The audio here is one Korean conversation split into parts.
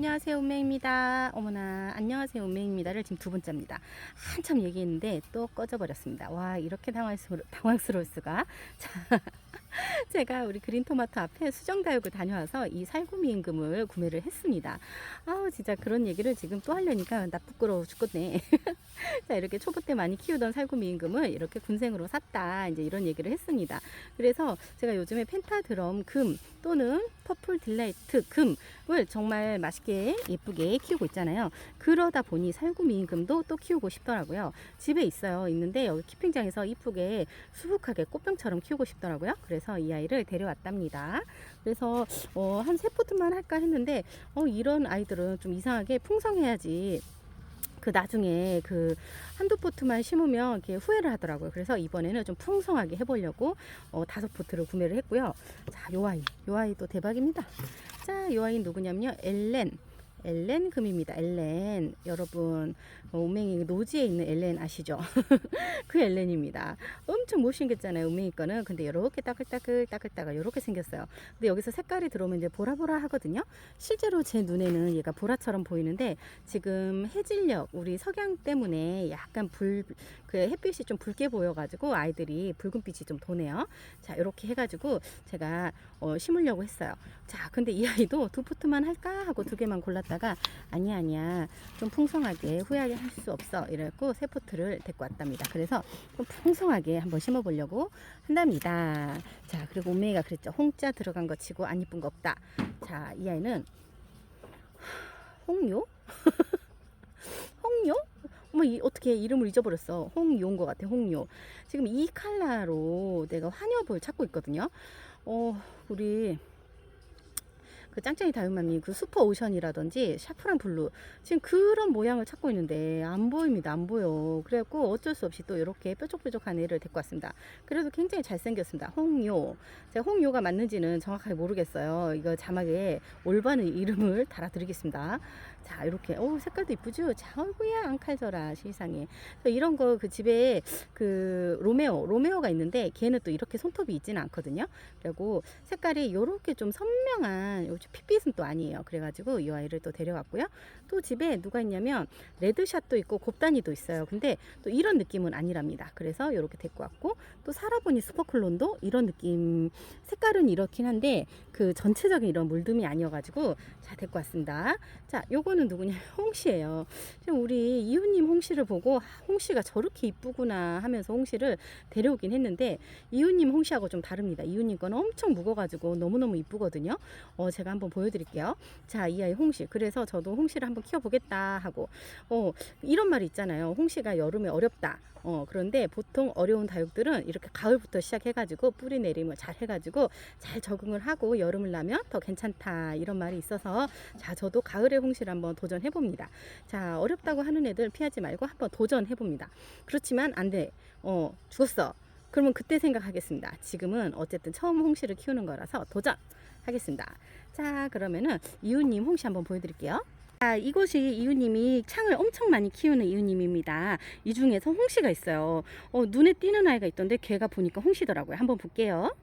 안녕하세요 운명입니다. 어머나 안녕하세요 운명입니다를 지금 두 번째입니다. 한참 얘기했는데 또 꺼져버렸습니다. 와 이렇게 당황스러, 당황스러울 수가. 자, 제가 우리 그린토마토 앞에 수정다육을 다녀와서 이 살구미 임금을 구매를 했습니다. 아우 진짜 그런 얘기를 지금 또 하려니까 나 부끄러워 죽겠네. 자 이렇게 초보 때 많이 키우던 살구미 임금을 이렇게 군생으로 샀다 이제 이런 얘기를 했습니다. 그래서 제가 요즘에 펜타드럼 금 또는 퍼플 딜라이트 금을 정말 맛있게 예쁘게 키우고 있잖아요. 그러다 보니 살구미 임금도 또 키우고 싶더라고요. 집에 있어요. 있는데 여기 키핑장에서 이쁘게 수북하게 꽃병처럼 키우고 싶더라고요. 그래서 이 아이를 데려왔답니다. 그래서 어, 한 세 포트만 할까 했는데 어, 이런 아이들은 좀 이상하게 풍성해야지 그 나중에 그 한두 포트만 심으면 이렇게 후회를 하더라고요. 그래서 이번에는 좀 풍성하게 해보려고 어, 다섯 포트를 구매를 했고요. 자, 요 아이, 요 아이도 대박입니다. 자, 요 아이 누구냐면요, 엘렌. 엘렌 금입니다. 엘렌 여러분 어, 운명이 노지에 있는 엘렌 아시죠? 그 엘렌입니다. 엄청 못생겼잖아요. 운명이 거는 근데 이렇게 따글따글 따글따글 이렇게 생겼어요. 근데 여기서 색깔이 들어오면 이제 보라보라 하거든요. 실제로 제 눈에는 얘가 보라처럼 보이는데 지금 해질녘 우리 석양 때문에 약간 불 그 햇빛이 좀 붉게 보여가지고 아이들이 붉은빛이 좀 도네요. 자 이렇게 해가지고 제가 어, 심으려고 했어요. 자 근데 이 아이도 두 포트만 할까 하고 두 개만 골랐 다가 아니야 아니야 좀 풍성하게 후회하게 할 수 없어 이래갖고 세 포트를 데리고 왔답니다. 그래서 좀 풍성하게 한번 심어보려고 한답니다. 자 그리고 오메이가 그랬죠. 홍자 들어간 거 치고 안 이쁜 거 없다. 자 이 아이는 홍요? 홍요? 어머 이 어떻게 이름을 잊어버렸어. 홍요인 것 같아. 홍요. 지금 이 칼라로 내가 환엽을 찾고 있거든요. 어 우리 그 짱짱이 다육맘이 그 슈퍼 오션이라든지 샤프란 블루. 지금 그런 모양을 찾고 있는데 안 보입니다. 안 보여. 그래갖고 어쩔 수 없이 또 이렇게 뾰족뾰족한 애를 데리고 왔습니다. 그래도 굉장히 잘생겼습니다. 홍요. 제가 홍요가 맞는지는 정확하게 모르겠어요. 이거 자막에 올바른 이름을 달아드리겠습니다. 자 이렇게. 오 색깔도 이쁘죠? 자 어이구야 앙칼져라 세상에 이런 거 그 집에 그 로메오 로메오가 있는데 걔는 또 이렇게 손톱이 있지는 않거든요. 그리고 색깔이 요렇게 좀 선명한 요 핏빛은 또 아니에요. 그래가지고 이 아이를 또 데려왔고요. 또 집에 누가 있냐면 레드샷도 있고 곱단이도 있어요. 근데 또 이런 느낌은 아니랍니다. 그래서 이렇게 데리고 왔고 또 살아보니 슈퍼클론도 이런 느낌 색깔은 이렇긴 한데 그 전체적인 이런 물듬이 아니어가지고 자 데리고 왔습니다. 자 요거는 누구냐 홍씨예요. 지금 우리 이웃님 홍씨를 보고 아, 홍씨가 저렇게 이쁘구나 하면서 홍씨를 데려오긴 했는데 이웃님 홍씨하고 좀 다릅니다. 이웃님 거는 엄청 묵어가지고 너무너무 이쁘거든요. 어, 제가 한번 보여드릴게요. 자, 이 아이 홍시. 그래서 저도 홍시를 한번 키워보겠다 하고, 어, 이런 말이 있잖아요. 홍시가 여름에 어렵다. 어, 그런데 보통 어려운 다육들은 이렇게 가을부터 시작해가지고 뿌리 내림을 잘 해가지고 잘 적응을 하고 여름을 나면 더 괜찮다. 이런 말이 있어서 자, 저도 가을에 홍시를 한번 도전해봅니다. 자, 어렵다고 하는 애들 피하지 말고 한번 도전해봅니다. 그렇지만 안 돼. 어, 죽었어. 그러면 그때 생각하겠습니다. 지금은 어쨌든 처음 홍시를 키우는 거라서 도전! 하겠습니다. 자, 그러면은 이웃님 홍시 한번 보여드릴게요. 자, 이곳이 이웃님이 창을 엄청 많이 키우는 이웃님입니다. 이 중에서 홍시가 있어요. 어, 눈에 띄는 아이가 있던데 걔가 보니까 홍시더라고요. 한번 볼게요.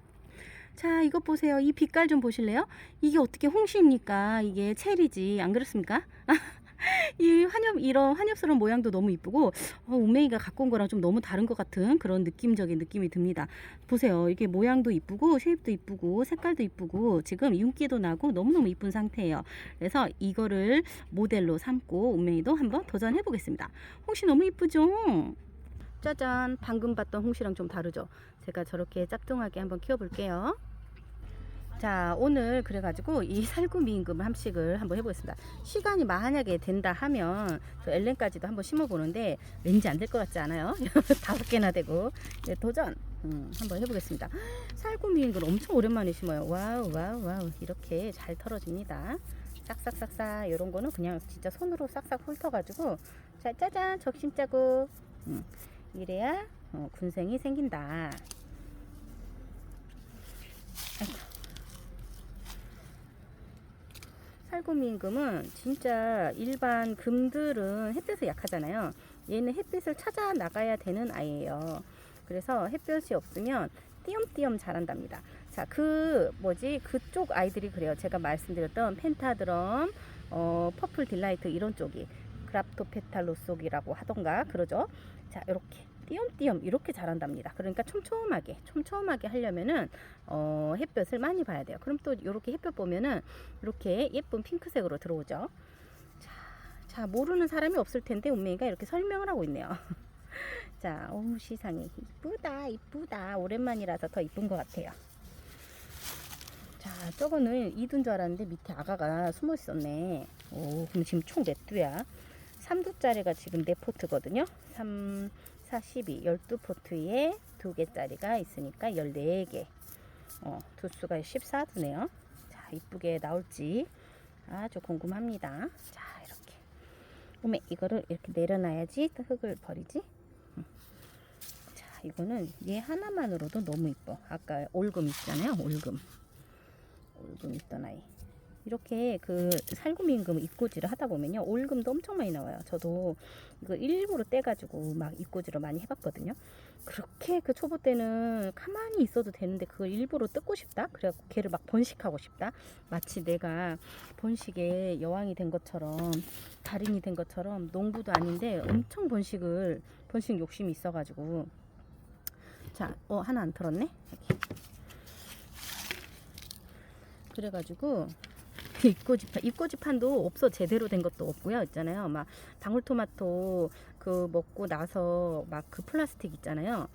자, 이것 보세요. 이 빛깔 좀 보실래요? 이게 어떻게 홍시입니까? 이게 체리지. 안 그렇습니까? 이 환엽 이런 환엽스러운 모양도 너무 이쁘고 어, 우메이가 갖고 온 거랑 좀 너무 다른 것 같은 그런 느낌적인 느낌이 듭니다. 보세요. 이게 모양도 이쁘고 쉐입도 이쁘고 색깔도 이쁘고 지금 윤기도 나고 너무너무 이쁜 상태예요. 그래서 이거를 모델로 삼고 우메이도 한번 도전해 보겠습니다. 홍시 너무 이쁘죠? 짜잔 방금 봤던 홍시랑 좀 다르죠? 제가 저렇게 짝퉁하게 한번 키워볼게요. 자 오늘 그래가지고 이 살구미 임금을 함식을 한번 해보겠습니다. 시간이 만약에 된다 하면 저 엘렌까지도 한번 심어보는데 왠지 안 될 것 같지 않아요? 다섯 개나 되고. 네, 도전. 음, 한번 해보겠습니다. 살구미 임금 엄청 오랜만에 심어요. 와우 와우 와우. 이렇게 잘 털어집니다. 싹싹싹싹. 이런 거는 그냥 진짜 손으로 싹싹 훑어가지고 자 짜잔. 적심 짜고. 음, 이래야 어, 군생이 생긴다 살구미 임금은 진짜 일반 금들은 햇볕에 약하잖아요. 얘는 햇빛을 찾아 나가야 되는 아이예요. 그래서 햇볕이 없으면 띄엄띄엄 자란답니다. 자, 그 뭐지? 그쪽 아이들이 그래요. 제가 말씀드렸던 펜타드럼, 어, 뷰티풀 딜라이트 이런 쪽이 그랍토페탈로 속이라고 하던가 그러죠. 자 이렇게 띄엄띄엄 이렇게 자란답니다. 그러니까 촘촘하게 촘촘하게 하려면은 어, 햇볕을 많이 봐야 돼요. 그럼 또 이렇게 햇볕 보면은 이렇게 예쁜 핑크색으로 들어오죠. 자, 자 모르는 사람이 없을 텐데 운명이가 이렇게 설명을 하고 있네요. 자, 오 시상에 이쁘다 이쁘다 오랜만이라서 더 이쁜 것 같아요. 자, 저거는 이두인 줄 알았는데 밑에 아가가 숨어 있었네. 오, 그럼 지금 총 몇 두야? 3두짜리가 지금 4포트거든요. 3, 4, 12, 12포트에 2개짜리가 있으니까 14개. 어, 두수가 14두네요. 자, 이쁘게 나올지 아주 궁금합니다. 자, 이렇게. 오메, 이거를 이렇게 내려놔야지 또 흙을 버리지. 음. 자, 이거는 얘 하나만으로도 너무 이뻐. 아까 올금 있잖아요. 올금. 올금 있던 아이. 이렇게 그 살구미 임금 입고지를 하다 보면요 올금도 엄청 많이 나와요. 저도 이거 일부러 떼가지고 막 입고지를 많이 해봤거든요. 그렇게 그 초보 때는 가만히 있어도 되는데 그걸 일부러 뜯고 싶다. 그래갖고 걔를 막 번식하고 싶다. 마치 내가 번식의 여왕이 된 것처럼 달인이 된 것처럼 농부도 아닌데 엄청 번식을 번식 욕심이 있어가지고 자, 어 하나 안 털었네. 여기. 그래가지고 입고지판 입고지판도 없어 제대로 된 것도 없고요. 있잖아요. 막 방울토마토 그 먹고 나서 막 그 플라스틱 있잖아요.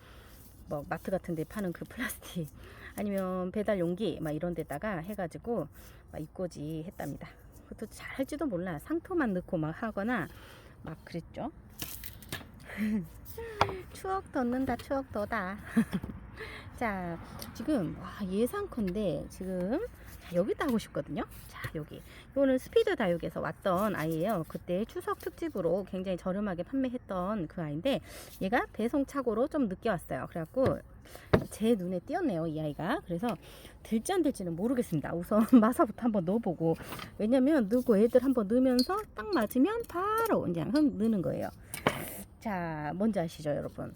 뭐 마트 같은 데 파는 그 플라스틱. 아니면 배달 용기 막 이런 데다가 해가지고 막 입고지 했답니다. 그것도 잘 할지도 몰라. 상토만 넣고 막 하거나 막 그랬죠. 추억 돋는다 추억 돋아. 자 지금 와 예상컨대 지금 자, 여기다 하고 싶거든요. 자, 여기. 이거는 스피드 다육에서 왔던 아이예요. 그때 추석 특집으로 굉장히 저렴하게 판매했던 그 아이인데 얘가 배송 착오로 좀 늦게 왔어요. 그래갖고 제 눈에 띄었네요, 이 아이가. 그래서 들지 안 들지는 모르겠습니다. 우선 마사부터 한번 넣어보고 왜냐면 넣고 애들 한번 넣으면서 딱 맞으면 바로 이제 흙 넣는 거예요. 자, 뭔지 아시죠, 여러분?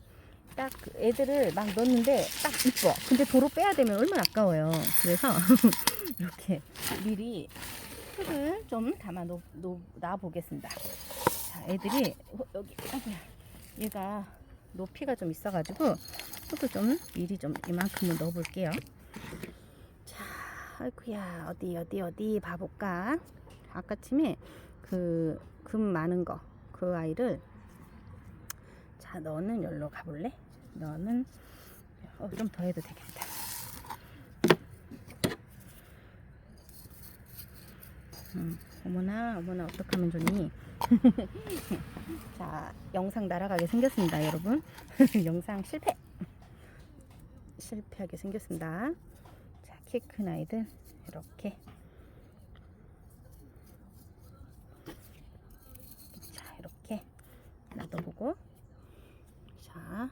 딱그 애들을 막 넣는데 딱 이뻐. 근데 도로 빼야 되면 얼마나 아까워요. 그래서 이렇게 미리 흙을 좀 담아 놓, 놓, 놔 보겠습니다. 자, 애들이 어, 여기 아이고야. 얘가 높이가 좀 있어가지고 흙을 좀 미리 좀 이만큼은 넣어 볼게요. 자, 아이고야 어디 어디 어디 봐볼까? 아까쯤에 그 금 많은 거 그 아이를 자 너는 여기로 가볼래? 너는 어, 좀 더 해도 되겠다. 음, 어머나 어머나 어떡하면 좋니? 자 영상 날아가게 생겼습니다 여러분 영상 실패 실패하게 생겼습니다 자 키큰 아이들 이렇게 자 이렇게 놔둬보고 자,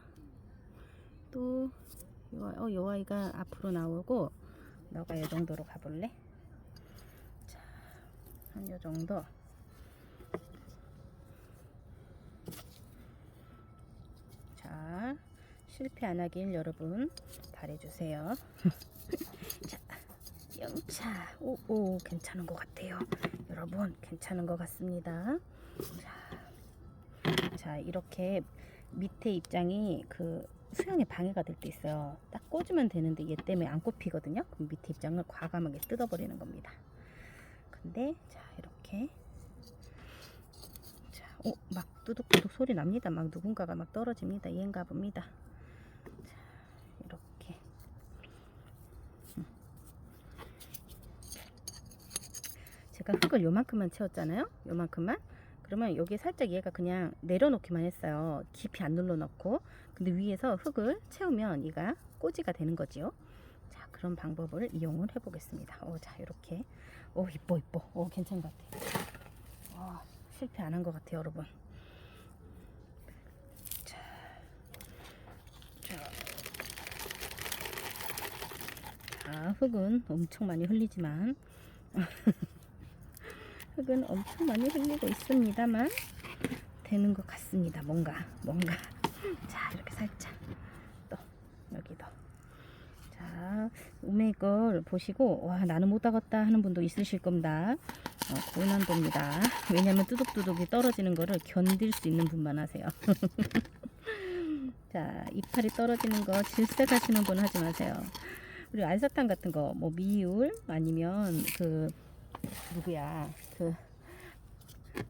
또, 요, 어, 요 아이가 앞으로 나오고, 너가 이 정도로 가볼래? 자, 한 요 정도. 자, 실패 안 하길 여러분 바래주세요. 자, 영차. 오, 오, 괜찮은 것 같아요. 여러분, 괜찮은 것 같습니다. 자, 자 이렇게 밑에 입장이 그 수영에 방해가 될 때 있어요. 딱 꽂으면 되는데 얘 때문에 안 꼽히거든요. 그럼 밑에 입장을 과감하게 뜯어버리는 겁니다. 근데 자 이렇게 자, 오, 막 뚜둑뚜둑 소리 납니다. 막 누군가가 막 떨어집니다. 얘인가 봅니다. 자, 이렇게 음. 제가 흙을 요만큼만 채웠잖아요. 요만큼만. 그러면 여기 살짝 얘가 그냥 내려놓기만 했어요. 깊이 안 눌러놓고. 근데 위에서 흙을 채우면 얘가 꼬지가 되는 거지요. 자, 그런 방법을 이용을 해보겠습니다. 오, 자, 이렇게. 오, 이뻐, 이뻐. 오, 괜찮은 것 같아요. 와, 실패 안 한 것 같아요, 여러분. 자, 자. 자, 흙은 엄청 많이 흘리지만. 흙은 엄청 많이 흘리고 있습니다만 되는 것 같습니다. 뭔가 뭔가 자 이렇게 살짝 또 여기도 자 우메 걸 보시고 와 나는 못 하겠다 하는 분도 있으실 겁니다. 어, 고난도입니다. 왜냐면 뚜둑뚜둑이 떨어지는 거를 견딜 수 있는 분만 하세요. 자, 이파리 떨어지는 거 질색하시는 분 하지 마세요. 우리 알사탕 같은 거, 뭐 미울 아니면 그 누구야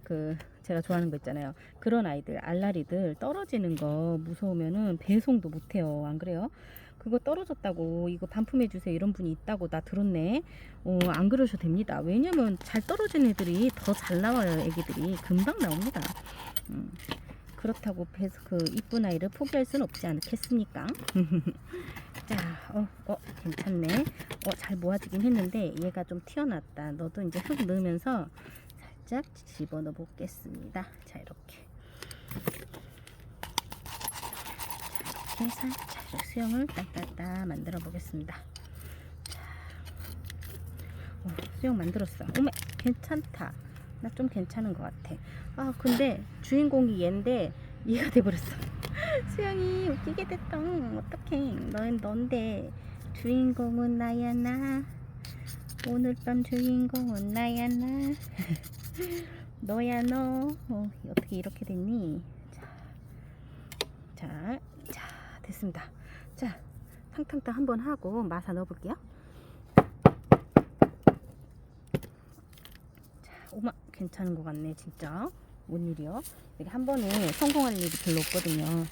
그그 제가 좋아하는 거 있잖아요. 그런 아이들 알라리들 떨어지는 거 무서우면은 배송도 못 해요. 안 그래요? 그거 떨어졌다고 이거 반품해 주세요 이런 분이 있다고 나 들었네. 어, 안 그러셔도 됩니다. 왜냐면 잘 떨어진 애들이 더 잘 나와요. 애기들이 금방 나옵니다. 음, 그렇다고 해서 그 이쁜 아이를 포기할 수는 없지 않겠습니까? 자, 어, 어, 괜찮네. 어, 잘 모아지긴 했는데 얘가 좀 튀어났다. 너도 이제 흙 넣으면서 살짝 집어넣어 보겠습니다. 자, 이렇게. 자, 이렇게 살짝 수영을 따따따 만들어 보겠습니다. 자, 어, 수영 만들었어. 어메, 괜찮다. 나 좀 괜찮은 것 같아. 아, 근데 주인공이 얘인데 얘가 돼버렸어. 수영이 웃기게 됐다. 어떡해. 넌 넌데 주인공은 나야 나. 오늘 밤 주인공은 나야 나. 너야 너. 어, 어떻게 이렇게 됐니? 자, 자, 자, 됐습니다. 자, 탕탕탕 한번 하고 마사 넣어 볼게요. 자, 오마 괜찮은 것 같네 진짜. 뭔 일이요? 이게 한 번에 성공할 일이 별로 없거든요.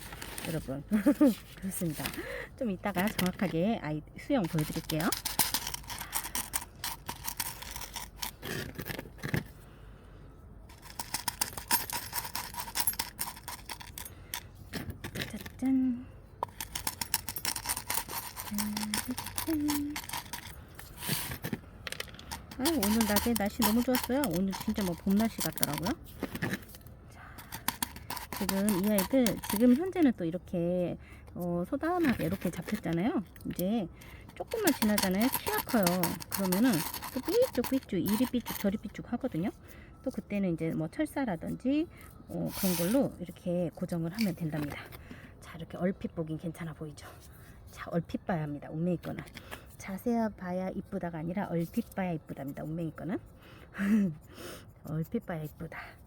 여러분. 그렇습니다. 좀 이따가 정확하게 아이 수영 보여드릴게요. 짜잔. 짠. 아, 오늘 낮에 날씨 너무 좋았어요. 오늘 진짜 뭐 봄 날씨 같더라고요. 자, 지금 이 아이들 지금 현재는 또 이렇게 어, 소담하게 이렇게 잡혔잖아요. 이제 조금만 지나잖아요. 키가 커요. 그러면은 또 삐쭉 삐쭉 이리 삐쭉 저리 삐쭉 하거든요. 또 그때는 이제 뭐 철사라든지 어, 그런 걸로 이렇게 고정을 하면 된답니다. 자 이렇게 얼핏 보긴 괜찮아 보이죠. 자 얼핏 봐야 합니다. 운명이 거는 자세히 봐야 이쁘다가 아니라 얼핏 봐야 이쁘답니다. 운명이 거는 얼핏 봐야 이쁘다.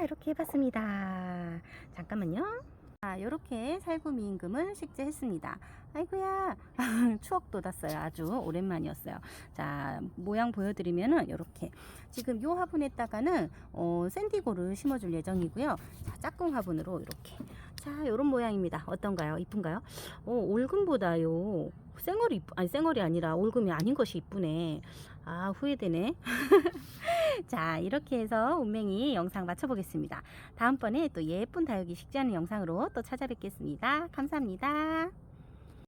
자 이렇게 해봤습니다. 잠깐만요. 자, 이렇게 살구 미 임금을 식재했습니다. 아이고야, 추억 돋았어요. 아주 오랜만이었어요. 자, 모양 보여드리면은 이렇게 지금 요 화분에다가는 어, 샌디고를 심어줄 예정이고요. 자, 짝꿍 화분으로 이렇게. 자, 이런 모양입니다. 어떤가요? 이쁜가요? 어, 올금보다요. 이쁘, 아니 쌩얼이 아니라 올금이 아닌 것이 이쁘네. 아, 후회되네. 자, 이렇게 해서 운명이 영상 마쳐보겠습니다. 다음번에 또 예쁜 다육이 식재하는 영상으로 또 찾아뵙겠습니다. 감사합니다.